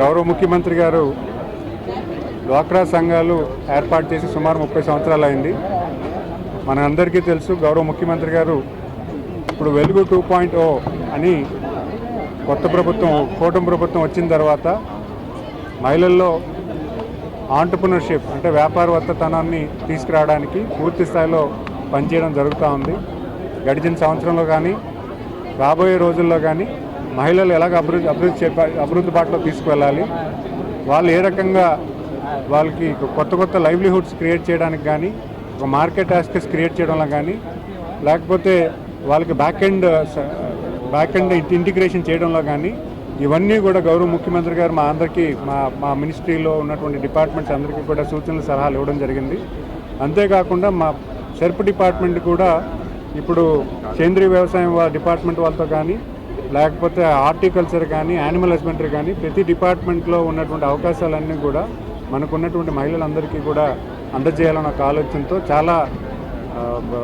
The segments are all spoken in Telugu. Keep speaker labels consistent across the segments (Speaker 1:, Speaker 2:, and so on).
Speaker 1: గౌరవ ముఖ్యమంత్రి గారు డ్వాక్రా సంఘాలు ఏర్పాటు చేసి సుమారు ముప్పై సంవత్సరాలు అయింది. మనందరికీ తెలుసు గౌరవ ముఖ్యమంత్రి గారు ఇప్పుడు వెలుగు టూ పాయింట్ ఓ అని కొత్త ప్రభుత్వం కూటమి ప్రభుత్వం వచ్చిన తర్వాత మహిళల్లో ఆంటర్ప్రినర్షిప్ అంటే వ్యాపారవత్తతనాన్ని తీసుకురావడానికి పూర్తి స్థాయిలో పనిచేయడం జరుగుతూ ఉంది. గడిచిన సంవత్సరంలో కానీ రాబోయే రోజుల్లో కానీ మహిళలు ఎలాగ అభివృద్ధి అభివృద్ధి చేప- అభివృద్ధి బాటలో తీసుకువెళ్ళాలి? వాళ్ళు ఏ రకంగా వాళ్ళకి కొత్త కొత్త లైవ్లీహుడ్స్ క్రియేట్ చేయడానికి కానీ ఒక మార్కెట్ యాస్కెస్ క్రియేట్ చేయడంలో కానీ లేకపోతే వాళ్ళకి back end back end integration చేయడంలో కానీ ఇవన్నీ కూడా గౌరవ ముఖ్యమంత్రి గారు మా అందరికీ మా మా మినిస్ట్రీలో ఉన్నటువంటి డిపార్ట్మెంట్స్ అందరికీ కూడా సూచనలు సలహాలు ఇవ్వడం జరిగింది. అంతేకాకుండా మా సెర్ప్ డిపార్ట్మెంట్ కూడా ఇప్పుడు సేంద్రీయ వ్యవసాయం డిపార్ట్మెంట్ వాళ్ళతో కానీ లేకపోతే హార్టికల్చర్ కానీ యానిమల్ హస్బెండరీ కానీ ప్రతి డిపార్ట్మెంట్లో ఉన్నటువంటి అవకాశాలన్నీ కూడా మనకున్నటువంటి మహిళలందరికీ కూడా అందజేయాలన్న ఒక ఆలోచనతో చాలా ఆధునికరణతో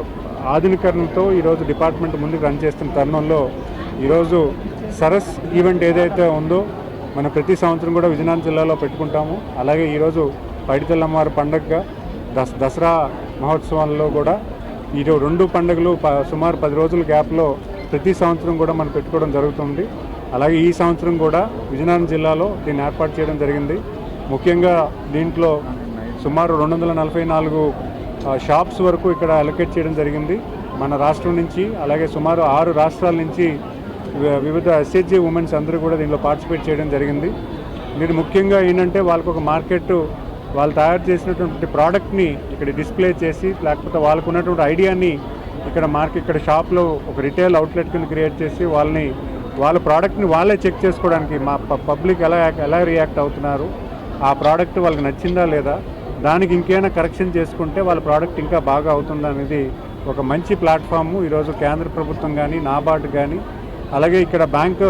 Speaker 1: ఆధునీకరణతో ఈరోజు డిపార్ట్మెంట్ ముందుకు రన్ చేస్తున్న తరుణంలో ఈరోజు సరస్ ఈవెంట్ ఏదైతే ఉందో మనం ప్రతి సంవత్సరం కూడా విజయనగరం జిల్లాలో పెట్టుకుంటాము. అలాగే ఈరోజు పైడితల్లమ్మవారి పండగగా దస్ దసరా మహోత్సవాల్లో కూడా ఈరోజు రెండు పండుగలు ప- సుమారు పది రోజుల గ్యాప్లో ప్రతి సంవత్సరం కూడా మనం పెట్టుకోవడం జరుగుతుంది. అలాగే ఈ సంవత్సరం కూడా విజయనగరం జిల్లాలో దీన్ని ఏర్పాటు చేయడం జరిగింది. ముఖ్యంగా దీంట్లో సుమారు రెండు వందల నలభై నాలుగు షాప్స్ వరకు ఇక్కడ అలొకేట్ చేయడం జరిగింది. మన రాష్ట్రం నుంచి అలాగే సుమారు ఆరు రాష్ట్రాల నుంచి వివిధ ఎస్హెచ్జి ఉమెన్స్ అందరూ కూడా దీనిలో పార్టిసిపేట్ చేయడం జరిగింది. మీరు ముఖ్యంగా ఏంటంటే వాళ్ళకు ఒక మార్కెట్ వాళ్ళు తయారు చేసినటువంటి ప్రోడక్ట్ని ఇక్కడ డిస్ప్లే చేసి లేకపోతే వాళ్ళకు ఉన్నటువంటి ఐడియాని ఇక్కడ మార్కెట్ ఇక్కడ షాప్లో ఒక రిటైల్ అవుట్లెట్ కింద క్రియేట్ చేసి వాళ్ళని వాళ్ళ ప్రోడక్ట్ని వాళ్ళే చెక్ చేసుకోవడానికి మా పబ్లిక్ ఎలా ఎలా రియాక్ట్ అవుతున్నారు ఆ ప్రోడక్ట్ వాళ్ళకి నచ్చిందా లేదా దానికి ఇంకేమైనా కరెక్షన్ చేసుకుంటే వాళ్ళ ప్రోడక్ట్ ఇంకా బాగా అవుతుందా అనేది ఒక మంచి ప్లాట్ఫాము ఈరోజు కేంద్ర ప్రభుత్వం కానీ నాబార్డ్ కానీ అలాగే ఇక్కడ బ్యాంక్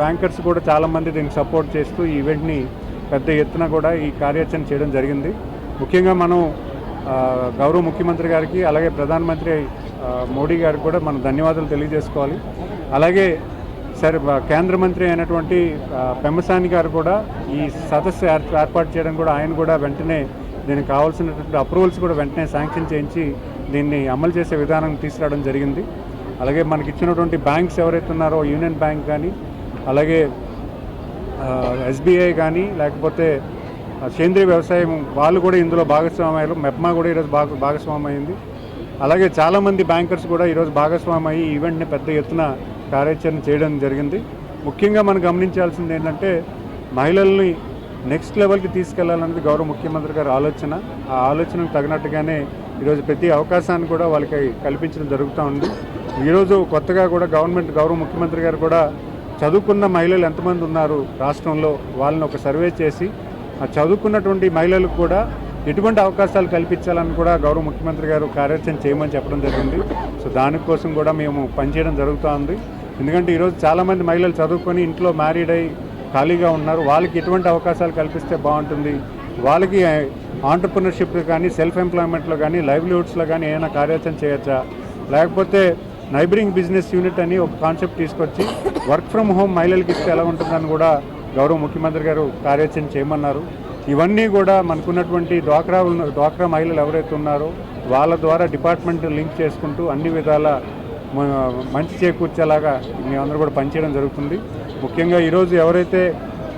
Speaker 1: బ్యాంకర్స్ కూడా చాలామంది దీనికి సపోర్ట్ చేస్తూ ఈ ఈవెంట్ని పెద్ద ఎత్తున కూడా ఈ కార్యాచరణ చేయడం జరిగింది. ముఖ్యంగా మనం గౌరవ ముఖ్యమంత్రి గారికి అలాగే ప్రధానమంత్రి మోడీ గారికి కూడా మనం ధన్యవాదాలు తెలియజేసుకోవాలి. అలాగే సరే కేంద్ర మంత్రి అయినటువంటి పెమ్మసాని గారు కూడా ఈ సదస్సు ఏర్పాటు చేయడం కూడా ఆయన కూడా వెంటనే దీనికి కావాల్సినటువంటి అప్రూవల్స్ కూడా వెంటనే శాంక్షన్ చేయించి దీన్ని అమలు చేసే విధానం తీసుకురావడం జరిగింది. అలాగే మనకి ఇచ్చినటువంటి బ్యాంక్స్ ఎవరైతే ఉన్నారో యూనియన్ బ్యాంక్ కానీ అలాగే ఎస్బీఐ కానీ లేకపోతే సేంద్రీయ వ్యవసాయం వాళ్ళు కూడా ఇందులో భాగస్వామి అయ్యారు మెప్మా కూడా ఈరోజు భాగ భాగస్వామి అయింది అలాగే చాలామంది బ్యాంకర్స్ కూడా ఈరోజు భాగస్వామి అయ్యి ఈ ఈవెంట్ని పెద్ద ఎత్తున కార్యాచరణ చేయడం జరిగింది. ముఖ్యంగా మనం గమనించాల్సింది ఏంటంటే మహిళల్ని నెక్స్ట్ లెవెల్కి తీసుకెళ్ళాలన్నది గౌరవ ముఖ్యమంత్రి గారి ఆలోచన. ఆ ఆలోచనకు తగినట్టుగానే ఈరోజు ప్రతి అవకాశాన్ని కూడా వాళ్ళకి కల్పించడం జరుగుతూ ఉంది. ఈరోజు కొత్తగా కూడా గవర్నమెంట్ గౌరవ ముఖ్యమంత్రి గారు కూడా చదువుకున్న మహిళలు ఎంతమంది ఉన్నారు రాష్ట్రంలో? వాళ్ళని ఒక సర్వే చేసి చదువుకున్నటువంటి మహిళలకు కూడా ఎటువంటి అవకాశాలు కల్పించాలని కూడా గౌరవ ముఖ్యమంత్రి గారు కార్యాచరణ చేయమని చెప్పడం జరిగింది. సో దానికోసం కూడా మేము పనిచేయడం జరుగుతుంది. ఎందుకంటే ఈరోజు చాలామంది మహిళలు చదువుకొని ఇంట్లో మ్యారీడ్ అయి ఖాళీగా ఉన్నారు. వాళ్ళకి ఎటువంటి అవకాశాలు కల్పిస్తే బాగుంటుంది? వాళ్ళకి ఆంటర్ప్రినర్షిప్ కానీ సెల్ఫ్ ఎంప్లాయ్మెంట్లో కానీ లైవ్లీహుడ్స్లో కానీ ఏమైనా కార్యాచరణ చేయొచ్చా? లేకపోతే నైబరింగ్ బిజినెస్ యూనిట్ అని ఒక కాన్సెప్ట్ తీసుకొచ్చి వర్క్ ఫ్రమ్ హోమ్ మహిళలకి ఇస్తే ఎలా ఉంటుందని కూడా గౌరవ ముఖ్యమంత్రి గారు కార్యాచరణ చేయమన్నారు. ఇవన్నీ కూడా మనకున్నటువంటి డ్వాక్రా ఉన్న డ్వాక్రా మహిళలు ఎవరైతే ఉన్నారో వాళ్ళ ద్వారా డిపార్ట్మెంట్ లింక్ చేసుకుంటూ అన్ని విధాల మంచి చేకూర్చేలాగా మేమందరూ కూడా పనిచేయడం జరుగుతుంది. ముఖ్యంగా ఈరోజు ఎవరైతే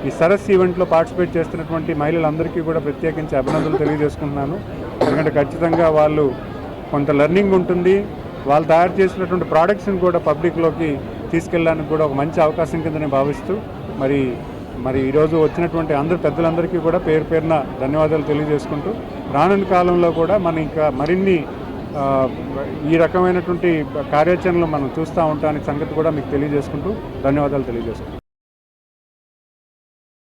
Speaker 1: ఈ సరస్ ఈవెంట్లో పార్టిసిపేట్ చేస్తున్నటువంటి మహిళలందరికీ కూడా ప్రత్యేకించి అభినందనలు తెలియజేసుకుంటున్నాను. ఎందుకంటే ఖచ్చితంగా వాళ్ళు కొంత లెర్నింగ్ ఉంటుంది. వాళ్ళు తయారు చేసినటువంటి ప్రోడక్ట్స్ని కూడా పబ్లిక్లోకి తీసుకెళ్ళడానికి కూడా ఒక మంచి అవకాశం కింద నేను భావిస్తూ మరి మరి ఈరోజు వచ్చినటువంటి అందరు పెద్దలందరికీ కూడా పేరు పేరున ధన్యవాదాలు తెలియజేసుకుంటూ రానున్న కాలంలో కూడా మనం ఇంకా మరిన్ని ఈ రకమైనటువంటి కార్యాచరణలు మనం చూస్తూ ఉంటానికి సంగతి కూడా మీకు తెలియజేసుకుంటూ ధన్యవాదాలు తెలియజేసుకుంటాం